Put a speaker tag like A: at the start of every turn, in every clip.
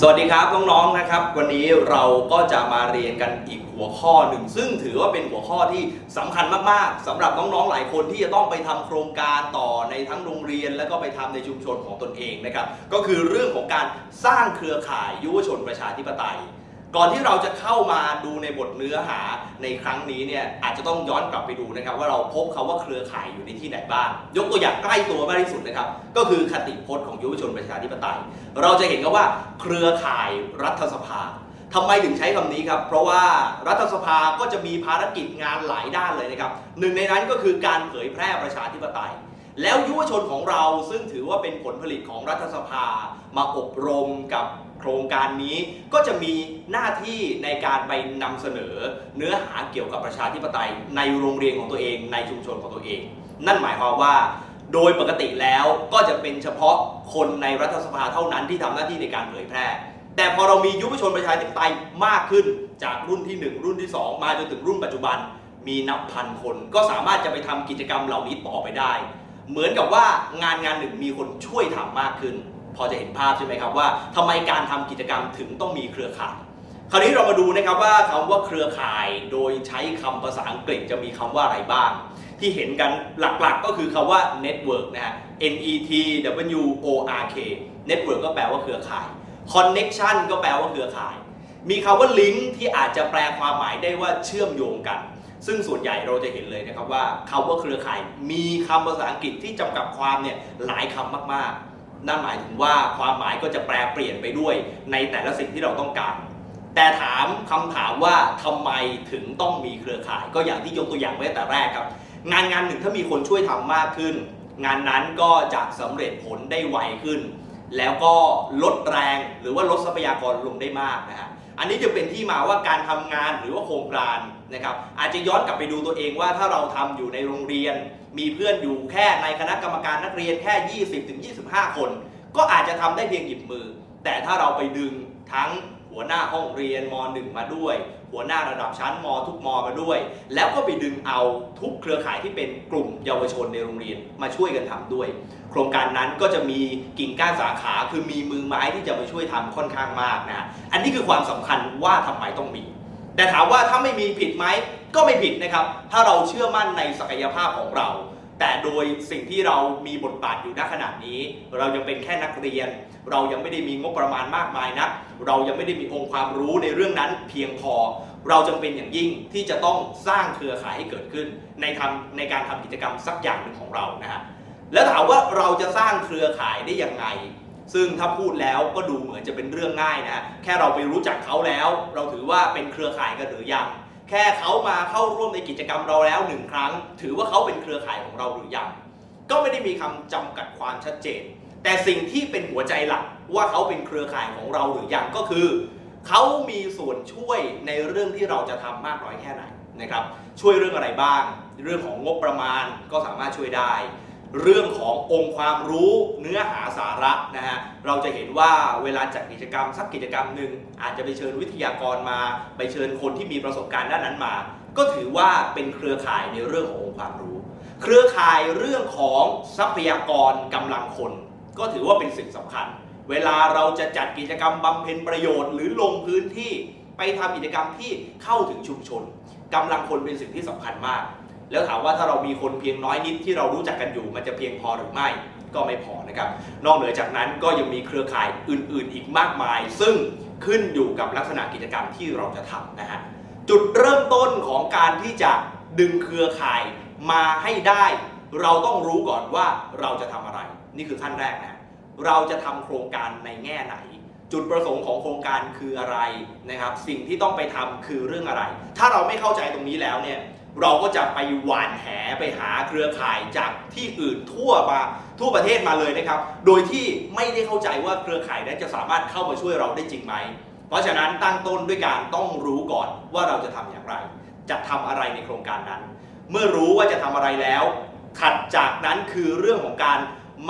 A: สวัสดีครับน้องๆนะครับ วันนี้เราก็จะมาเรียนกันอีกหัวข้อหนึ่ง ซึ่งถือว่าเป็นหัวข้อที่สำคัญมากๆสำหรับน้องๆหลายคนที่จะต้องไปทำโครงการต่อในทั้งโรงเรียน แล้วก็ไปทำในชุมชนของตนเองนะครับ ก็คือเรื่องของการสร้างเครือข่ายยุวชนประชาธิปไตย ก่อนที่เราจะเข้ามาดูในบทเนื้อหาในครั้งนี้เนี่ยอาจจะต้องย้อนกลับไปดูนะครับ ว่าเราพบคาว่าเครือข่ายอยู่ในที่ไหนบ้าง ยกตัวอย่างใกล้ตัวมากที่สุดนะครับ ก็คือคติพจน์ของยุวชนประชาธิปไตย เราจะเห็นกันว่าเครือข่ายรัฐสภาทำไมถึงใช้คำนี้ครับ เพราะว่ารัฐสภาก็จะมีภารกิจงานหลายด้านเลยนะครับ หนึ่งในนั้นก็คือการเผยแพร่ประชาธิปไตย แล้วยุวชนของเราซึ่งถือว่าเป็นผลผลิตของรัฐสภา มาอบรมกับ โครงการนี้ก็จะมีหน้าที่ในการไปนำเสนอเนื้อหาเกี่ยวกับประชาธิปไตยในโรงเรียนของตัวเอง ในชุมชนของตัวเอง นั่นหมายความว่าโดยปกติแล้วก็จะเป็นเฉพาะคนในรัฐสภาเท่านั้นที่ทำหน้าที่ในการเผยแพร่ แต่พอเรามียุวชนประชาธิปไตยมากขึ้นจากรุ่นที่ 1 รุ่นที่ 2 มาจนถึงรุ่นปัจจุบัน มีนับพันคนก็สามารถจะไปทำกิจกรรมเหล่านี้ต่อไปได้ เหมือนกับว่างานงานหนึ่งมีคนช่วยทำมากขึ้น พอจะเห็นภาพใช่ไหมครับว่าทำไมการทำกิจกรรมถึงต้องมีเครือข่าย คราวนี้เรามาดูนะครับว่าคำว่าเครือข่ายโดยใช้คำภาษาอังกฤษจะมีคำว่าอะไรบ้าง ที่เห็นกันหลักๆ ก็คือคำว่า network นะฮะ N E T W O R K network ก็แปลว่าเครือข่าย connection ก็แปลว่าเครือข่าย มีคำว่า link ที่อาจจะแปลความหมายได้ว่าเชื่อมโยงกัน ซึ่งส่วนใหญ่เราจะเห็นเลยนะครับว่าคำว่าเครือข่าย มีคำภาษาอังกฤษที่จำกัดความเนี่ยหลายคำมากๆ นั่นหมายถึงว่าความหมายก็จะแปลเปลี่ยนไปด้วยในแต่ละสิ่งที่เราต้องการ แต่ถามคำถามว่าทำไมถึงต้องมีเครือข่าย ก็อย่างที่ยกตัวอย่างไว้แต่แรกครับ งานงานหนึ่งถ้ามีคนช่วยทำมากขึ้น งานนั้นก็จะสำเร็จผลได้ไวขึ้น แล้วก็ลดแรงหรือว่าลดทรัพยากรลงได้มากนะฮะอันนี้จะเป็นที่มาว่าการทำงานหรือว่าโครงการนะครับอาจจะย้อนกลับไปดูตัวเองว่าถ้าเราทำอยู่ในโรงเรียน มีเพื่อนอยู่แค่ในคณะกรรมการนักเรียนแค่ 20-25 คน ก็อาจจะทำได้เพียงหยิบมือ แต่ถ้าเราไปดึงทั้งหัวหน้าห้องเรียนม .1 มาด้วย หัวหน้าระดับชั้นม ทุกมมาด้วย แล้วก็ไปดึงเอาทุกเครือข่ายที่เป็นกลุ่มเยาวชนในโรงเรียนมาช่วยกันทำด้วย โครงการนั้นก็จะมีกิ่งก้านสาขาคือมีมือไม้ที่จะมาช่วยทำค่อนข้างมากนะ อันนี้คือความสำคัญว่าทำไมต้องมี แต่ถามว่าถ้าไม่มีผิดไหมก็ไม่ผิดนะครับ ถ้าเราเชื่อมั่นในศักยภาพของเรา แต่โดยสิ่งที่เรามีบทบาทอยู่ณขณะนี้ เรายังเป็นแค่นักเรียน เรายังไม่ได้มีงบประมาณมากมายนักเรายังไม่ได้มีองค์ความรู้ในเรื่องนั้นเพียงพอ เราจำเป็นอย่างยิ่งที่จะต้องสร้างเครือข่ายให้เกิดขึ้น ในทำในการทำกิจกรรมสักอย่างหนึ่งของเรานะฮะแล้วถามว่าเราจะสร้างเครือข่ายได้ยังไง ซึ่งถ้าพูดแล้วก็ดูเหมือนจะเป็นเรื่องง่ายนะ แค่เราไปรู้จักเขาแล้ว เราถือว่าเป็นเครือข่ายกันหรือยัง แค่เขามาเข้าร่วมในกิจกรรมเราแล้วหนึ่งครั้ง ถือว่าเขาเป็นเครือข่ายของเราหรือยัง ก็ไม่ได้มีคำจำกัดความชัดเจน แต่สิ่งที่เป็นหัวใจหลักว่าเขาเป็นเครือข่ายของเราหรือยังก็คือ เขามีส่วนช่วยในเรื่องที่เราจะทำมากน้อยแค่ไหนนะครับ ช่วยเรื่องอะไรบ้าง เรื่องของงบประมาณก็สามารถช่วยได้ เรื่องขององค์ความรู้เนื้อหาสาระนะฮะเราจะเห็นว่าเวลาจัดกิจกรรมสักกิจกรรมหนึ่งอาจจะไปเชิญวิทยากรมา ไปเชิญคนที่มีประสบการณ์ด้านนั้นมา ก็ถือว่าเป็นเครือข่ายในเรื่องขององค์ความรู้ เครือข่ายเรื่องของทรัพยากรกำลังคน ก็ถือว่าเป็นสิ่งสำคัญ เวลาเราจะจัดกิจกรรมบำเพ็ญประโยชน์หรือลงพื้นที่ไปทำกิจกรรมที่เข้าถึงชุมชนกำลังคนเป็นสิ่งที่สำคัญมาก แล้วถามว่าถ้าเรามีคนเพียงน้อยนิดที่เรารู้จักกันอยู่ มันจะเพียงพอหรือไม่ก็ไม่พอนะครับ นอกเหนือจากนั้นก็ยังมีเครือข่ายอื่น ๆ อีกมากมาย ซึ่งขึ้นอยู่กับลักษณะกิจกรรมที่เราจะทำนะฮะจุดเริ่มต้นของการที่จะดึงเครือข่ายมาให้ได้ เราต้องรู้ก่อนว่าเราจะทำอะไร นี่คือขั้นแรกนะเราจะทำโครงการในแง่ไหน จุดประสงค์ของโครงการคืออะไรนะครับ สิ่งที่ต้องไปทำคือเรื่องอะไร ถ้าเราไม่เข้าใจตรงนี้แล้วเนี่ย เราก็จะไปหวานแหไปหาเครือข่ายจากที่อื่นทั่วมาทั่วประเทศมาเลยนะครับ โดยที่ไม่ได้เข้าใจว่าเครือข่ายนั้นจะสามารถเข้ามาช่วยเราได้จริงไหม เพราะฉะนั้นตั้งต้นด้วยการต้องรู้ก่อนว่าเราจะทำอย่างไร จะทำอะไรในโครงการนั้น เมื่อรู้ว่าจะทำอะไรแล้วถัดจากนั้นคือเรื่องของการ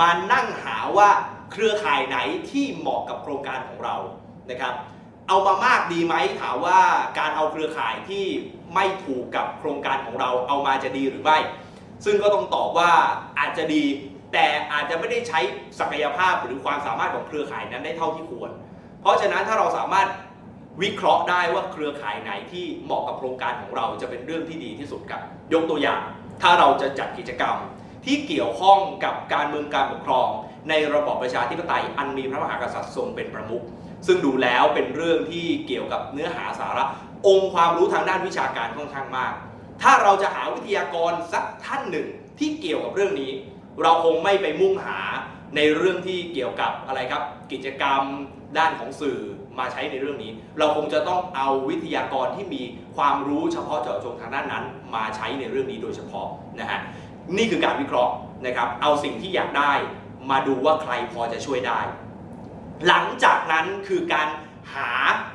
A: มานั่งหาว่าเครือข่ายไหนที่เหมาะกับโครงการของเรานะครับ เอามามากดีไหมถามว่าการเอาเครือข่ายที่ไม่ถูกกับโครงการของเราเอามาจะดีหรือไม่ ซึ่งก็ต้องตอบว่าอาจจะดี แต่อาจจะไม่ได้ใช้ศักยภาพหรือความสามารถของเครือข่ายนั้นได้เท่าที่ควรเพเพราะฉะนั้นถ้าเราสามารถวิเคราะห์ได้ว่าเครือข่ายไหนที่เหมาะกับโครงการของเราจะเป็นเรื่องที่ดีที่สุดครับ ยกตัวอย่าง ถ้าเราจะจัดกิจกรรมที่เกี่ยวข้องกับการเมืองการปกครอง ในระบอบประชาธิปไตยอันมีพระมหากษัตริย์ทรงเป็นประมุข ซึ่งดูแล้วเป็นเรื่องที่เกี่ยวกับเนื้อหาสาระ องค์ความรู้ทางด้านวิชาการค่อนข้างมาก ถ้าเราจะหาวิทยากรสักท่านหนึ่งที่เกี่ยวกับเรื่องนี้ เราคงไม่ไปมุ่งหาในเรื่องที่เกี่ยวกับอะไรครับ กิจกรรมด้านของสื่อมาใช้ในเรื่องนี้ เราคงจะต้องเอาวิทยากรที่มีความรู้เฉพาะเจาะจงทางด้านนั้น มาใช้ในเรื่องนี้โดยเฉพาะนะฮะนี่คือการวิเคราะห์นะครับ เอาสิ่งที่อยากได้ มาดูว่าใครพอจะช่วยได้ หลังจากนั้นคือการหา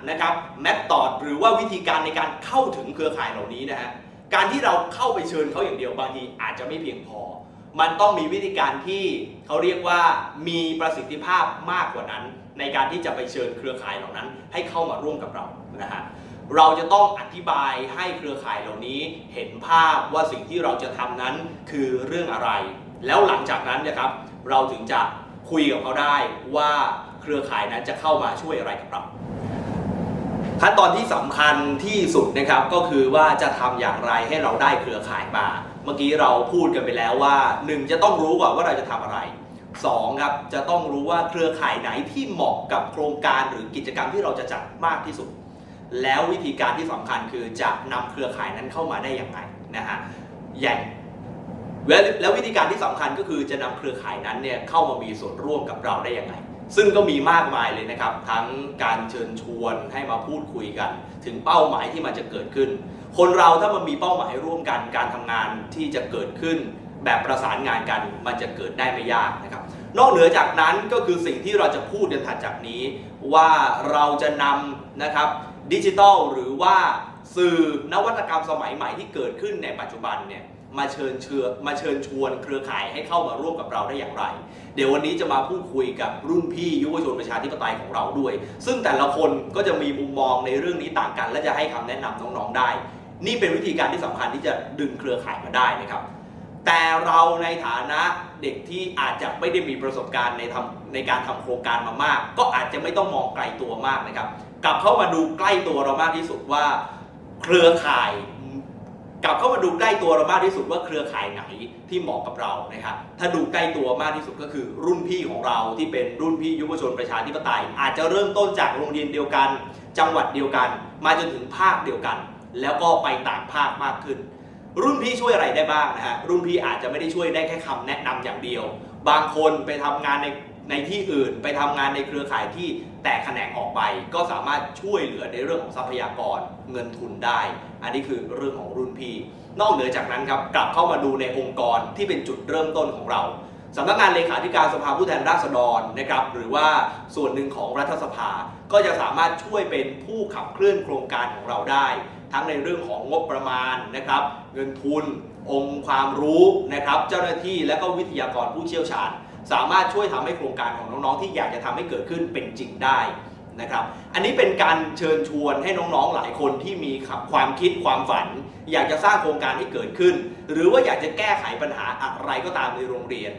A: นะครับแมทตอดหรือว่าวิธีการในการเข้าถึงเครือข่ายเหล่านี้นะฮะการที่เราเข้าไปเชิญเขาอย่างเดียวบางทีอาจจะไม่เพียงพอ มันต้องมีวิธีการที่เขาเรียกว่ามีประสิทธิภาพมากกว่านั้น ในการที่จะไปเชิญเครือข่ายเหล่านั้น ให้เข้ามาร่วมกับเรานะฮะเราจะต้องอธิบายให้เครือข่ายเหล่านี้เห็นภาพว่าสิ่งที่เราจะทำนั้นคือเรื่องอะไร แล้วหลังจากนั้นนะครับเราถึงจะคุยกับเขาได้ว่า เครือข่ายนั้นจะเข้ามาช่วยอะไรกับเราขั้นตอนที่สำคัญที่สุดนะครับก็คือว่าจะทำอย่างไรให้เราได้เครือข่ายมา เมื่อกี้เราพูดกันไปแล้วว่า 1 จะต้องรู้ก่อนว่าเราจะทำอะไร 2 ครับจะต้องรู้ว่าเครือข่ายไหนที่เหมาะกับโครงการหรือกิจกรรมที่เราจะจัดมากที่สุด แล้ววิธีการที่สำคัญคือจะนำเครือข่ายนั้นเข้ามาได้อย่างไรนะฮะอย่างแล้ววิธีการที่สำคัญก็คือจะนำเครือข่ายนั้นเนี่ยเข้ามามีส่วนร่วมกับเราได้อยังไง ซึ่งก็มีมากมายเลยนะครับ ทั้งการเชิญชวนให้มาพูดคุยกัน ถึงเป้าหมายที่มันจะเกิดขึ้น คนเราถ้ามันมีเป้าหมายร่วมกันการทำงานที่จะเกิดขึ้น แบบประสานงานกันมันจะเกิดได้ไม่ยากนะครับนอกเหนือจากนั้นก็คือสิ่งที่เราจะพูดกันถัดจากนี้ ว่าเราจะนำนะครับดิจิทัลหรือว่าสื่อนวัตกรรมสมัยใหม่ที่เกิดขึ้นในปัจจุบันเนี่ย มาเชิญเชือมาเชิญชวนเครือข่ายให้เข้ามาร่วมกับเราได้อย่างไร เดี๋ยววันนี้จะมาพูดคุยกับรุ่นพี่ยุวชนประชาธิปไตยของเราด้วย ซึ่งแต่ละคนก็จะมีมุมมองในเรื่องนี้ต่างกัน และจะให้คำแนะนำน้องๆได้ นี่เป็นวิธีการที่สำคัญที่จะดึงเครือข่ายมาได้นะครับแต่เราในฐานะเด็กที่อาจจะไม่ได้มีประสบการณ์ในทำในการทำโครงการมามาก ก็อาจจะไม่ต้องมองไกลตัวมากนะครับ กลับเข้ามาดูใกล้ตัวเรามากที่สุดว่า เครือข่าย กลับเข้ามาดูใกล้ตัวเรามากที่สุดว่าเครือข่ายไหนที่เหมาะกับเรานะครับถ้าดูใกล้ตัวมากที่สุดก็คือรุ่นพี่ของเราที่เป็นรุ่นพี่ยุวชนประชาธิปไตย อาจจะเริ่มต้นจากโรงเรียนเดียวกัน จังหวัดเดียวกัน มาจนถึงภาคเดียวกัน แล้วก็ไปต่างภาคมากขึ้น รุ่นพี่ช่วยอะไรได้บ้างนะฮะรุ่นพี่อาจจะไม่ได้ช่วยได้แค่คำแนะนำอย่างเดียว บางคนไปทำงานในในที่อื่น ไปทำงานในเครือข่ายที่ แตกแขนงออกไปก็สามารถช่วยเหลือในเรื่องของทรัพยากรเงินทุนได้ อันนี้คือเรื่องของรุ่นพี่ นอกเหนือจากนั้นครับกลับเข้ามาดูในองค์กรที่เป็นจุดเริ่มต้นของเราสำนักงานเลขาธิการสภาผู้แทนราษฎรนะครับหรือว่าส่วนหนึ่งของรัฐสภา ก็จะสามารถช่วยเป็นผู้ขับเคลื่อนโครงการของเราได้ ทั้งในเรื่องของงบประมาณนะครับเงินทุน องค์ความรู้นะครับเจ้าหน้าที่และก็วิทยากรผู้เชี่ยวชาญ สามารถช่วยทำให้โครงการของน้องๆ ที่อยากจะทำให้เกิดขึ้นเป็นจริงได้นะครับอันนี้เป็นการเชิญชวนให้น้องๆหลายคนที่มีความคิดความฝัน อยากจะสร้างโครงการให้เกิดขึ้น หรือว่าอยากจะแก้ไขปัญหาอะไรก็ตามในโรงเรียน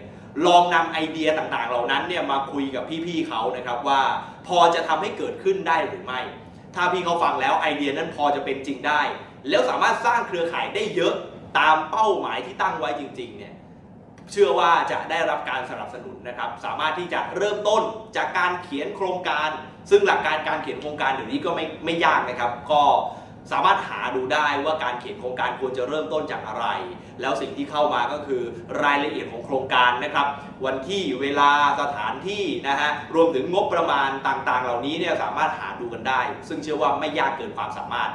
A: ลองนำไอเดียต่างๆ เหล่านั้นเนี่ยมาคุยกับพี่ๆเขานะครับว่าพอจะทำให้เกิดขึ้นได้หรือไม่ ถ้าพี่เขาฟังแล้วไอเดียนั้นพอจะเป็นจริงได้ แล้วสามารถสร้างเครือข่ายได้เยอะตามเป้าหมายที่ตั้งไว้จริงๆเนี่ย เชื่อว่าจะได้รับการสนับสนุนนะครับ สามารถที่จะเริ่มต้นจากการเขียนโครงการ ซึ่งหลักการการเขียนโครงการเดี๋ยวนี้ก็ไม่ไม่ยากนะครับ ก็สามารถหาดูได้ว่าการเขียนโครงการควรจะเริ่มต้นจากอะไร แล้วสิ่งที่เข้ามาก็คือรายละเอียดของโครงการนะครับ วันที่เวลาสถานที่นะฮะรวมถึงงบประมาณต่างๆ เหล่านี้เนี่ยสามารถหาดูกันได้ ซึ่งเชื่อว่าไม่ยากเกินความสามารถ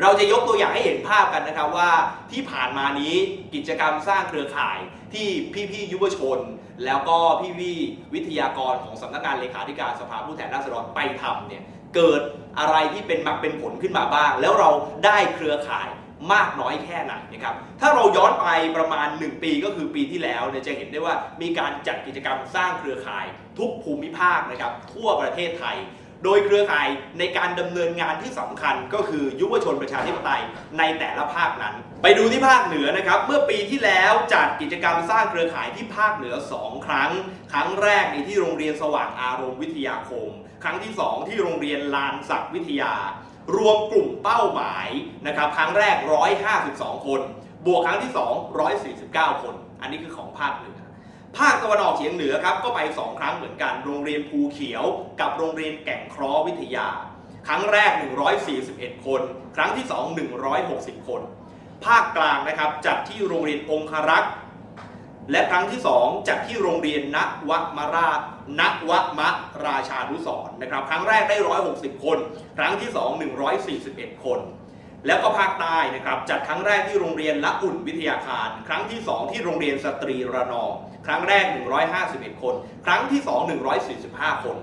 A: เราจะยกตัวอย่างให้เห็นภาพกันนะครับว่าที่ผ่านมานี้กิจกรรมสร้างเครือข่ายที่พี่ๆยุวชน แล้วก็พี่ๆวิทยากรของสำนักงานเลขาธิการสภาผู้แทนราษฎรไปทำเนี่ยเกิดอะไรที่เป็นมักเป็นผลขึ้นมาบ้าง แล้วเราได้เครือข่ายมากน้อยแค่ไหนนะครับ ถ้าเราย้อนไปประมาณ 1 ปีก็คือปีที่แล้วเนี่ยจะเห็นได้ว่ามีการจัดกิจกรรมสร้างเครือข่ายทุกภูมิภาคนะครับทั่วประเทศไทย โดยเครือข่ายในการดำเนินงานที่สำคัญก็คือยุวชนประชาธิปไตยในแต่ละภาคนั้น ไปดูที่ภาคเหนือนะครับ เมื่อปีที่แล้วจัดกิจกรรมสร้างเครือข่ายที่ภาคเหนือ 2 ครั้ง ครั้งแรกในที่โรงเรียนสว่างอารมณ์วิทยาคม ครั้งที่ 2 ที่โรงเรียนลานศักดิ์วิทยา รวมกลุ่มเป้าหมายนะครับครั้งแรก 152 คน บวกครั้งที่ 2 149 คน อันนี้คือของภาคเหนือ ภาคตะวันออกเฉียงเหนือครับก็ไป 2 ครั้งเหมือนกัน โรงเรียนภูเขียวกับโรงเรียนแก่งคราะห์วิทยา ครั้งแรก 141 คน ครั้งที่ 2 160 คน ภาคกลางนะครับจัดที่โรงเรียนองครักษ์และครั้งที่ 2 จัดที่โรงเรียนณวมราชณวมราชานุสรณ์นะครับ ครั้งแรกได้ 160 คน ครั้งที่ 2 141 คน แล้วก็ภาคใต้นะครับจัดครั้งแรกที่โรงเรียนละอุ่นวิทยาคาร ครั้งที่ 2 ที่โรงเรียนสตรีระนอง ครั้งแรก 151 คน ครั้งที่ 2 145 คน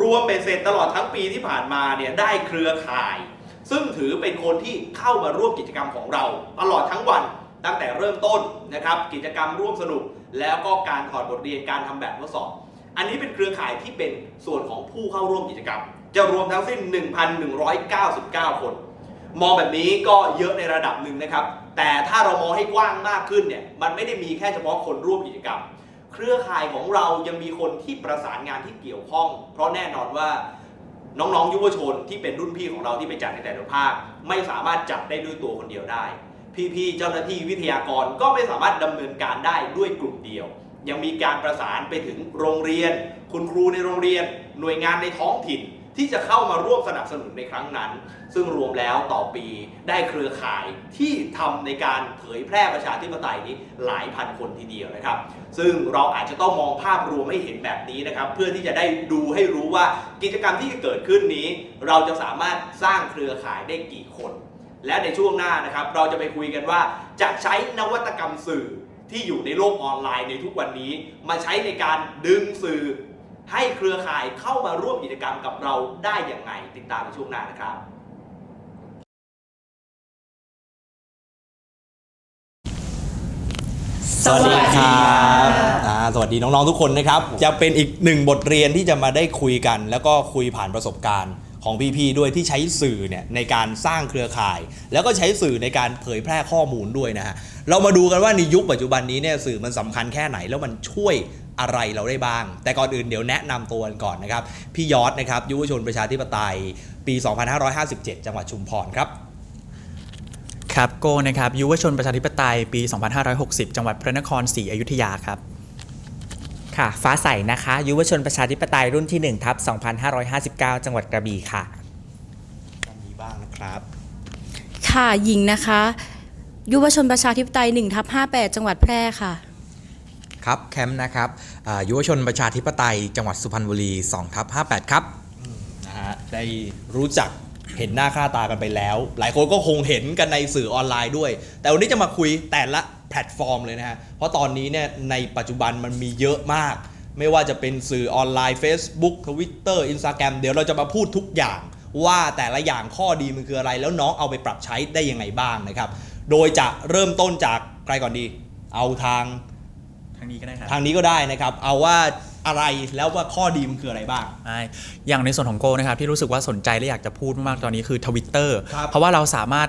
A: รวมเป็นเสร็จตลอดทั้งปีที่ผ่านมาเนี่ยได้เครือข่าย ซึ่งถือเป็นคนที่เข้ามาร่วมกิจกรรมของเรา ตลอดทั้งวันตั้งแต่เริ่มต้นนะครับกิจกรรมร่วมสนุก แล้วก็การถอดบทเรียนการทำแบบทดสอบ อันนี้เป็นเครือข่ายที่เป็นส่วนของผู้เข้าร่วมกิจกรรม จะรวมทั้งสิ้น 1,199 คน มองแบบนี้ก็เยอะในระดับหนึ่งนะครับ แต่ถ้าเรามองให้กว้างมากขึ้นเนี่ยมันไม่ได้มีแค่เฉพาะคนร่วมกิจกรรม เครือข่ายของเรายังมีคนที่ประสานงานที่เกี่ยวข้อง เพราะแน่นอนว่าน้องๆ ยุวชนที่เป็นรุ่นพี่ของเราที่ไปจัดในแต่ละภาค ไม่สามารถจัดได้ด้วยตัวคนเดียวได้ พี่ๆเจ้าหน้าที่วิทยากรก็ไม่สามารถดำเนินการได้ด้วยกลุ่มเดียว ยังมีการประสานไปถึงโรงเรียน คุณครูในโรงเรียน หน่วยงานในท้องถิ่น ที่จะเข้ามาร่วมสนับสนุนในครั้งนั้น ซึ่งรวมแล้วต่อปีได้เครือข่ายที่ทำในการเผยแพร่ประชาธิปไตยนี้หลายพันคนทีเดียวนะครับ ซึ่งเราอาจจะต้องมองภาพรวมให้เห็นแบบนี้นะครับ เพื่อที่จะได้ดูให้รู้ว่ากิจกรรมที่จะเกิดขึ้นนี้ เราจะสามารถสร้างเครือข่ายได้กี่คน และในช่วงหน้านะครับเราจะไปคุยกันว่าจะใช้นวัตกรรมสื่อที่อยู่ในโลกออนไลน์ในทุกวันนี้ มาใช้ในการดึงสื่อ ให้เครือข่ายเข้ามาร่วมกิจกรรมกับเราได้อย่างไงติดตามในช่วงหน้านะครับ
B: สวัสดีครับ
A: อ่าสวัสดีน้องๆทุกคนนะครับ จะเป็นอีกหนึ่งบทเรียนที่จะมาได้คุยกัน แล้วก็คุยผ่านประสบการณ์ของพี่ๆด้วยที่ใช้สื่อเนี่ยในการสร้างเครือข่าย แล้วก็ใช้สื่อในการเผยแพร่ข้อมูลด้วยนะฮะ เรามาดูกันว่าในยุคปัจจุบันนี้เนี่ยสื่อมันสำคัญแค่ไหนแล้วมันช่วย อะไรเราได้บ้าง แต่ก่อนอื่นเดี๋ยวแนะนำตัวกันก่อนนะครับ พี่ยอดนะครับยุวชนประชาธิปไตย ปี 2557 จังหวัดชุมพรครับ
B: ครับโกนะครับยุวชนประชาธิปไตยปี 2560 จังหวัดพระนครศรีอยุธยาครับ
C: ค่ะ ฟ้าใสนะคะ ยุวชนประชาธิปไตยรุ่นที่1ทับ2559 จังหวัดกระบี่ค่ะ
A: มีบ้างนะครับ
D: ค่ะหญิงนะคะ ยุวชนประชาธิปไตย1ทับ58 จังหวัดแพร่ค่ะ
E: ครับแคมป์นะครับยุวชนประชาธิปไตย จังหวัดสุพรรณบุรี2ทับ58 ครับ
A: นะฮะได้รู้จักเห็นหน้าค่าตากันไปแล้ว หลายคนก็คงเห็นกันในสื่อออนไลน์ด้วย แต่วันนี้จะมาคุยแต่ละแพลตฟอร์มเลยนะฮะ เพราะตอนนี้เนี่ยในปัจจุบันมันมีเยอะมาก ไม่ว่าจะเป็นสื่อออนไลน์ Facebook Twitter Instagram เดี๋ยวเราจะมาพูดทุกอย่างว่าแต่ละอย่างข้อดีมันคืออะไร แล้วน้องเอาไปปรับใช้ได้ยังไงบ้างนะครับ โดยจะเริ่มต้นจากใครก่อนดี เอาทาง
B: ทางนี้ก็ได้ครับ
A: ทางนี้ก็ได้นะครับ เอาว่าอะไรแล้วว่าข้อดีมันคืออะไรบ้าง
B: ใช่อย่างในส่วนของโกนะครับที่รู้สึกว่าสนใจและอยากจะพูดมากๆตอนนี้คือทวิตเตอร์
A: ครับ
B: เพราะว่าเราสามารถ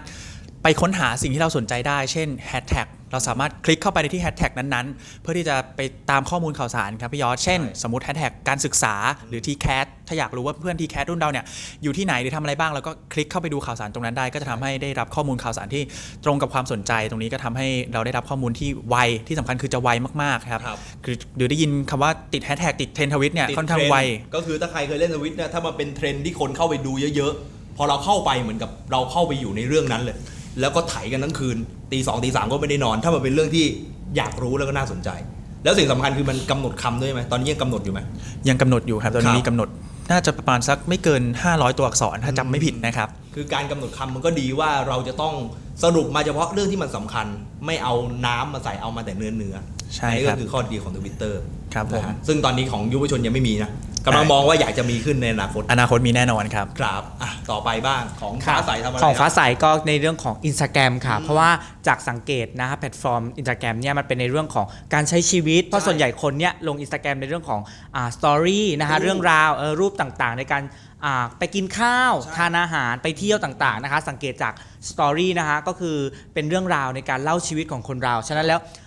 B: ไปค้นหาสิ่งที่เราสนใจได้ เช่นแฮชแท็ก เราสามารถคลิกเข้าไปในที่แฮชแท็กนั้นๆ เพื่อที่จะไปตามข้อมูลข่าวสารครับพี่ยอดเช่น สมมติแฮชแท็กการศึกษาหรือทีแคสถ้าอยากรู้ว่าเพื่อนทีแคสรุ่นเราเนี่ยอยู่ที่ไหนหรือทำอะไรบ้างเราก็คลิกเข้าไปดูข่าวสารตรงนั้นได้ ก็จะทำให้ได้รับข้อมูลข่าวสารที่ตรงกับความสนใจ ตรงนี้ก็ทำให้เราได้รับข้อมูลที่ไวที่สำคัญคือจะไวมากๆครับ
A: ครับ
B: คือเดี๋ยวได้ยินคำว่าติดแฮชแท็กติดเทรนทวิตเนี่ย
A: ติด
B: ค่อนข้าง
A: เทรด์
B: ไว
A: ก็คือถ้าใครเคยเล่นทวิตเนี่ยถ้ามันเป็นเทรนด์ที่คนเข้าไปดูเยอะๆ พอเราเข้าไปเหมือนกับเราเข้าไปอยู่ในเรื่องนั้นเลย แล้วก็ไถกันทั้งคืน ตีสองตีสามก็ไม่ได้นอน ถ้ามันเป็นเรื่องที่อยากรู้แล้วก็น่าสนใจ แล้วสิ่งสำคัญคือมันกำหนดคำด้วยไหมตอนนี้ยังกำหนดอยู่ไหม
B: ยังกำหนดอยู่ครับตอน
A: ครั
B: นี้
A: บ
B: มีกำหนดน่าจะประมาณสักไม่เกิน 500 ตัวอักษรถ้าจำไม่ผิดนะครับ
A: คือการกำหนดคำมันก็ดีว่าเราจะต้องสรุปมาเฉพาะเรื่องที่มันสำคัญ ไม่เอาน้ำมาใส่เอามาแต่เนื้อเนื้อ
B: ใช่
A: อันนี้
B: ครั
A: ก็
B: บ
A: คือข้อดีของทวิตเตอร์
B: ครับผม
A: ซึ่งตอนนี้ของยุวชนยังไม่มีนะ กำลังมองว่าอยากจะมีขึ้นในอนาคต
B: อนาคตมีแน่นอนครับ
A: ครับอะต่อไปบ้างของฟ้าใสทำอะไร
C: ของฟ้า
A: ครับ
C: ใสก็ในเรื่องของ Instagram ค่ะ เพราะว่าจากสังเกตนะฮะแพลตฟอร์มอินสตาแกรมเนี่ยมันเป็นในเรื่องของการใช้ชีวิต เพราะส่วนใหญ่คนเนี่ยลงอินสตาแกรมในเรื่องของอ่าสตอรี่นะฮะ
A: รูป
C: เรื่องราวเออรูปต่างๆ ในการอ่าไปกินข้าว
A: ใช่
C: ทานอาหารไปเที่ยวต่างๆนะคะสังเกตจากสตอรี่นะฮะก็คือเป็นเรื่องราวในการเล่าชีวิตของคนเราฉะนั้นแล้วอ่า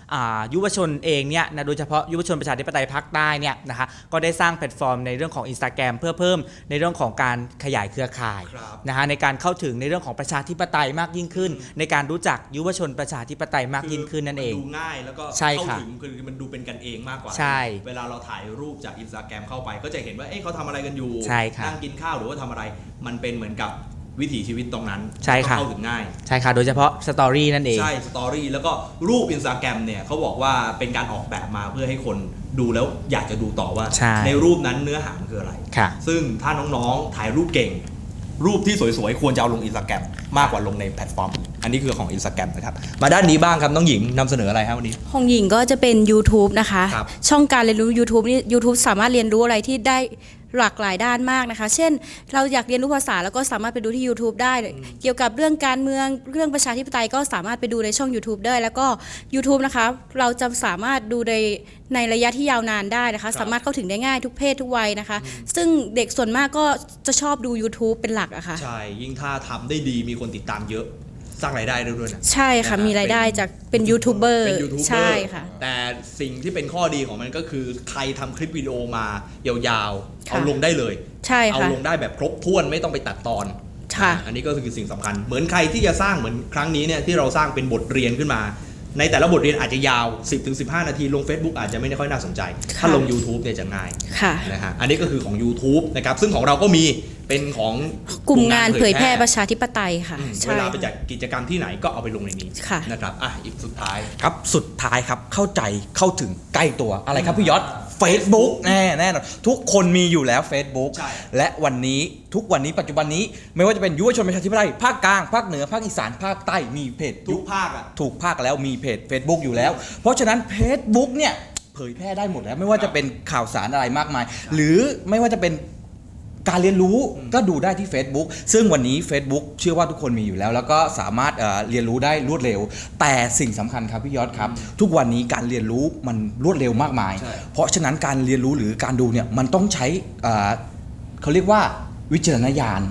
C: ยุวชนเองเนี่ยนะโดยเฉพาะยุวชนประชาธิปไตยภาคใต้เนี่ยนะคะก็ได้สร้างแพลตฟอร์มในเรื่องของ Instagram เพื่อเพิ่มในเรื่องของการขยายเครือข่าย
A: ครับ
C: นะฮะในการเข้าถึงในเรื่องของประชาธิปไตยมากยิ่งขึ้น ในการรู้จักยุวชนประชาธิปไตยมากยิ่งขึ้นนั่นเอง
A: มัดูง่ายแล้วก็
C: ใช่
A: เข้า
C: ค่ะ
A: ถึงคือมันดูเป็นกันเองมากกว่า
C: ใช่
A: เวลาเราถ่ายรูปจากอินสตาแกรมเข้าไป ก็จะเห็นว่าเอ๊ะเขาทำอะไรกันอยู่
C: ใช่ค่ะ
A: นั่งกินข้าวหรือว่าทำอะไร มันเป็นเหมือนกับ วิถีชีวิตตรงนั้น
C: ใช่ค่ะ
A: ก็เข้าถึงง่าย
C: ใช่ค่ะ โดยเฉพาะสตอรี่นั่นเอง
A: ใช่สตอรี่แล้วก็รูปอินสตาแกรมเนี่ยเขาบอกว่าเป็นการออกแบบมาเพื่อให้คนดูแล้วอยากจะดูต่อว่า
C: ใช่
A: รูปนั้นเนื้อหามันคืออะไร
C: ค่ะ
A: ซึ่งถ้าน้องๆถ่ายรูปเก่ง รูปที่สวยๆ ควรจะเอาลงอินสตาแกรม มากกว่าลงในแพลตฟอร์มอื่นอันนี้คือของอินสตาแกรมนะครับ มาด้านนี้บ้างครับน้องหญิงนำเสนออะไรครับวันนี้
D: ของหญิงก็จะเป็น YouTube นะคะ
A: ครับ
D: ช่องการเรียนรู้ YouTube นี่ YouTube สามารถเรียนรู้อะไรที่ได้หลากหลายด้านมากนะคะ เช่น เราอยากเรียนรู้ภาษาแล้วก็สามารถไปดูที่ YouTube ได้ เกี่ยวกับเรื่องการเมืองเรื่องประชาธิปไตยก็สามารถไปดูในช่อง YouTube ได้ แล้วก็ YouTube นะคะ เราจะสามารถดูในในระยะที่ยาวนานได้นะคะ สามารถเข้าถึงได้ง่ายทุกเพศทุกวัยนะคะ ซึ่งเด็กส่วนมากก็จะชอบดู YouTube เป็นหลักอะค่ะ
A: ใช่ ยิ่งถ้าทำได้ดีมีคนติดตามเยอะ สร้างรายได้ได้ด้วยนะ
D: ใช่ค่ะ
A: นะฮะ
D: มีรายได้จากเป็นยูทูบเบอร์
A: เป็นยูทูบเบอร์
D: ใช่ค่ะ
A: แต่สิ่งที่เป็นข้อดีของมันก็คือใครทำคลิปวิดีโอมายาวๆ
D: ค่ะ
A: เอาลงได้เลย
D: ใช่
A: เอา
D: ค่ะ
A: ลงได้แบบครบถ้วนไม่ต้องไปตัดตอน
D: ค่ะ
A: อันนี้ก็คือสิ่งสำคัญ เหมือนใครที่จะสร้างเหมือนครั้งนี้เนี่ยที่เราสร้างเป็นบทเรียนขึ้นมา ในแต่ละบทเรียนอาจจะยาว 10-15 นาที ลง Facebook อาจจะไม่ได้ค่อยน่าสนใจ ถ้า
D: ค่ะ
A: ลง YouTube เนี่ยจะง่าย
D: ค่ะ
A: นะฮะอันนี้ก็คือของ YouTube นะครับ ซึ่งของเราก็มีเป็นของ
D: กลุ่มงานเผยแพร่ประชาธิปไตยค่ะ
A: อืม
D: ใช่
A: เวลาไปจัดกิจกรรมที่ไหนก็เอาไปลงในนี้
D: ค่ะ
A: นะครับอะอีกสุดท้าย
E: ครับสุดท้ายครับเข้าใจเข้าถึงใกล้ตัวอะไรครับพี่ยศ Facebook แน่แน่นอนทุกคนมีอยู่แล้ว Facebook
A: ใช่
E: และวันนี้ทุกวันนี้ปัจจุบันนี้ไม่ว่าจะเป็นยุวชนประชาธิปไตยภาคกลางภาคเหนือภาคอีสานภาคใต้มีเพจ
A: ทุกภาคอะ
E: ถูกภาคแล้วมีเพจ Facebook อยู่แล้ว เพราะฉะนั้น Facebook เนี่ยเผยแพร่ได้หมดแล้ว ไม่ว่าจะเป็นข่าวสารอะไรมากมาย หรือไม่ว่าจะเป็น การเรียนรู้ก็ดูได้ที่ Facebook ซึ่งวันนี้ Facebook เชื่อว่าทุกคนมีอยู่แล้ว แล้วก็สามารถเอ่อเรียนรู้ได้รวดเร็ว แต่สิ่งสำคัญครับพี่ยศครับ ทุกวันนี้การเรียนรู้มันรวดเร็วมากมาย
A: ใช่
E: เพราะฉะนั้นการเรียนรู้หรือการดูเนี่ยมันต้องใช้เอ่อเขาเรียกว่าวิจารณญาณ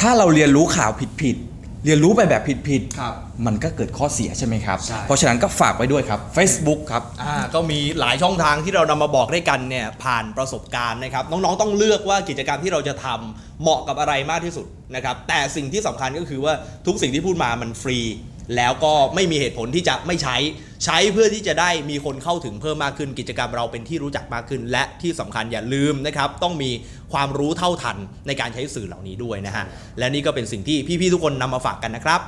E: ถ้าเราเรียนรู้ข่าวผิดๆ เรียนรู้ไปแบบผิด
A: ครับ
E: มันก็เกิดข้อเสียใช่ไหมครับ
A: ใช่
E: เพราะฉะนั้นก็ฝากไว้ด้วยครับ Facebook ครับ
A: อ่าก็มีหลายช่องทางที่เรานำมาบอกด้วยกันเนี่ยผ่านประสบการณ์นะครับน้องๆต้องเลือกว่ากิจกรรมที่เราจะทำเหมาะกับอะไรมากที่สุดนะครับแต่สิ่งที่สำคัญก็คือว่าทุกสิ่งที่พูดมามันฟรี แล้วก็ไม่มีเหตุผลที่จะไม่ใช้ ใช้เพื่อที่จะได้มีคนเข้าถึงเพิ่มมากขึ้นกิจกรรมเราเป็นที่รู้จักมากขึ้น และที่สำคัญอย่าลืมนะครับต้องมี ความรู้เท่าทันในการใช้สื่อเหล่านี้ด้วยนะฮะและนี่ก็เป็นสิ่งที่พี่ๆทุกคนนำมาฝากกันนะครับ